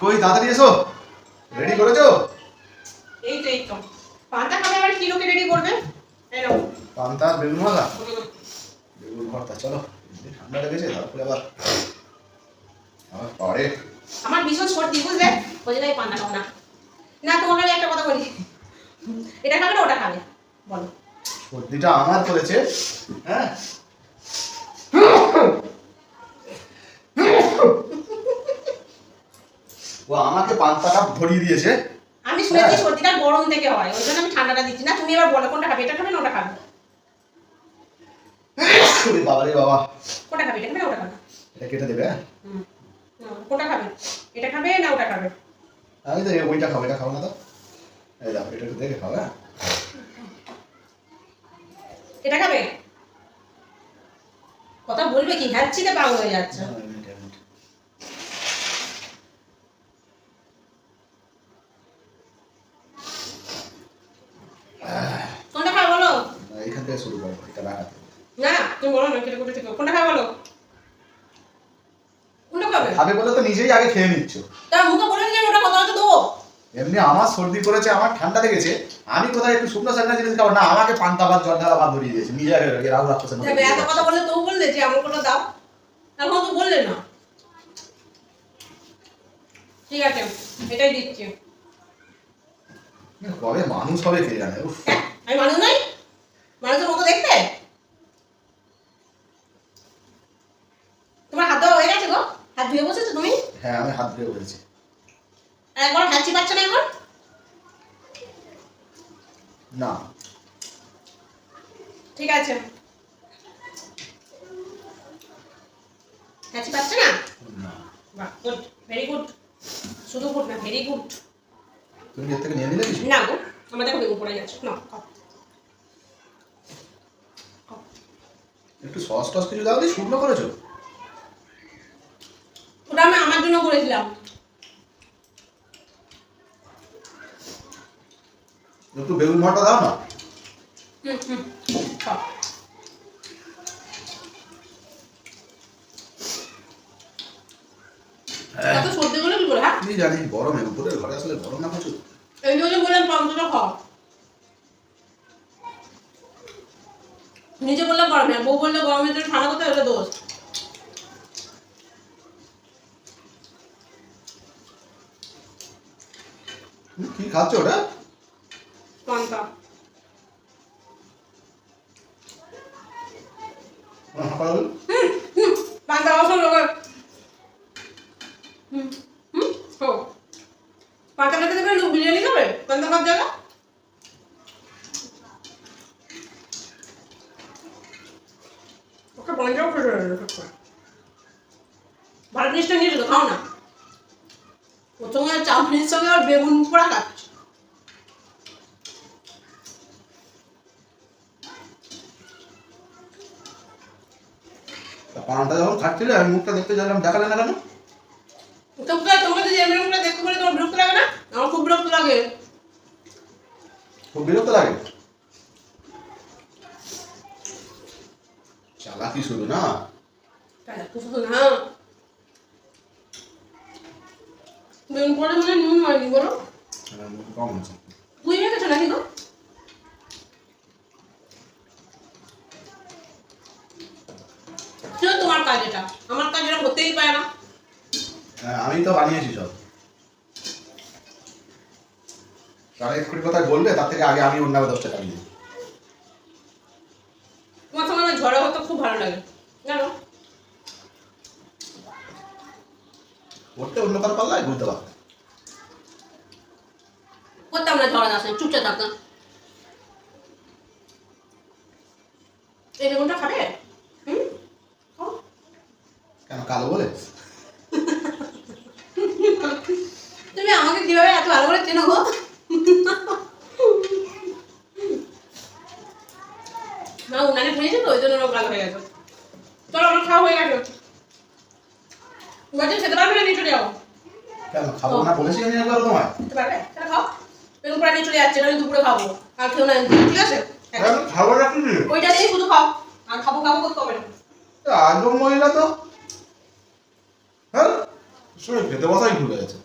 কই তাড়াতাড়ি এসো। রেডি করেছ? এই তো এই তো পান্তা খাবে আবার কি লোকে রেডি করবে? নাও। পান্তা বেগুন ভাজা? বেগুন ভর্তা চলো। ঠান্ডা লেগেছে তারপরে আবার আবার পরে। আমার ভীষণ সর্দি বুঝলে? ওই জন্য পান্তা খাব না। না তোমাকে আমি একটা কথা বলি। এটা খাবে না ওটা খাবে। বলো। সর্দিটা আমার করেছে হ্যাঁ? আমাকে পান্তাটা ধরিয়ে দিয়েছে। আমি শুনেছি হ্যাঁ। সর্দিটা গরম থেকে হয় ওই জন্য আমি ঠান্ডাটা দিচ্ছি না। তুমি এবার বলো কোনটা খাবে? এটা খাবে না ওটা খাবে? ওরে বাবা রে বাবা। কোনটা খাবে? এটা খাবে না ওটা খাবে? এটা কেটে দেবে হ্যাঁ। হুম। কোনটা খাবে? এটা খাবে না ওটা খাবে? আমি তো ওইটা খাব এটা খাব না তো। এই দেখো এটা একটু দেখে খাও হ্যাঁ। এটা খাবে? কথা বলবে কি? হ্যাচ্ছিতে পাগল হয়ে যাচ্ছে এক মিনিট, এক মিনিট। কোনটা খাবে বলো না, এইখান থেকে শুরু করো এটা না তুমি বলো না কেটে কুটে থেকে? কোনটা খাবে বলো? কোনটা খাবে? খাবে বলে তো নিজেই আগে খেয়ে নিচ্ছ। তা মুখে বলে দিলেন ওটা কথা দেবো? এমনি আমার সর্দি করেছে আমার ঠান্ডা লেগেছে আমি কোথায় একটু শুকনো জিনিস খাব? না আমাকে পান্তা ভাত জল ঢালা ভাত ধরিয়ে দিয়েছে নিজে আগে এত কথা বললে তো বললে যে আমার দাও। তো বললে না। ঠিক আছে এটাই দিচ্ছি। কবে মানুষ হবে কে জানে উফ। হ্যাঁ, আমি মানুষ নই মানুষের মতো দেখতে তোমার হাত দেওয়া হয়ে গেছে গো হাত ধুয়ে বসেছো তুমি হ্যাঁ আমি হাত ধুয়ে বলেছি একবার হাঁচি পাচ্ছে না এখন? না। ঠিক আছে। হাঁচি পাচ্ছে না? বাহ গুড ভেরি গুড শুধু গুড না ভেরি গুড তুমি এর থেকে নিয়ে নিলে কিছু? না গো পড়ে যাচ্ছে। না। একটু সস টস কিছু দাও শুকনো করেছ? ওটা আমি জন্য করেছিলাম। একটু বেগুন ভর্তা দাও না। হুম এত সর্দি হলো কি করে হ্যাঁ? কি জানি গরমে ঘরে আসলে গরম না প্রচুর। এই জন্য বললাম পান্তাটা খাও। নিজে বললে গরমে বউ বললে গরমের জন্য ঠান্ডা করতে ওটা দোষ। কি খাচ্ছ ওটা? পান্তা। হুম হুম পান্তা অসম লোক হুম হুম হো পান্তা খেতে দেবে লোক বিরিয়ানি খাবে? পান্তা খাওয়ার জায়গা? ওকে পঞ্জাব করে। ভালো জিনিসটা নিয়ে তো খাও না। প্রথমে চাউমিনের সঙ্গে আর বেগুন পোড়া খাচ্ছে। পানটা যখন খাচ্ছিলে আমি মুখটা দেখতে গেলাম দেখালে না কেন? তোমরা তোমরা এমনি দেখতে বিরক্ত লাগে না? আমার খুব বিরক্ত লাগে। খুব বিরক্ত লাগে? চালাকি শুরু না? তাই শুধু না। বেগুন পরে মানে নুন হয়নি বলো। কম আছে। বুঝে রেখেছো নাকি গো? তোমার কাজ এটা আমার কাজ এটা হতেই পারে না। হ্যাঁ আমি তো বানিয়েছি সব। তারা এক্ষুনি কথায় বলবে তার থেকে আগে আমি অন্য দশটা টাকা দিই তোমার সঙ্গে আমার ঝড়া হতে খুব ভালো লাগে জানো করতে অন্য কারও পাল্লায় বুঝতে পারবে করতাম না ঝড়া আসে চুপচাপ থাকতাম এই বেগুনটা খাবে হুম কেন কালো বলে তুমি আমাকে কীভাবে এত ভালো করে চেনো গো না উনানে তো ওই জন্য রোগ হয়ে গেছে চলো আমার খাওয়া হয়ে গেছে খেতে পারবে না নিয়ে চলে যাও কেন খাব না বলেছি আমি একবার তোমায় খেতে পারবে তাহলে খাও বেগুন পোড়া নিয়ে চলে যাচ্ছে আমি দুপুরে খাব। আর খেও না ঠিক আছে? খাব না কি ওইটা দিয়ে শুধু খাও আর খাব খাব করতে হবে না। আজব মহিলা তো। হ্যাঁ? শুনে খেতে বসাই ভুলে গেছে।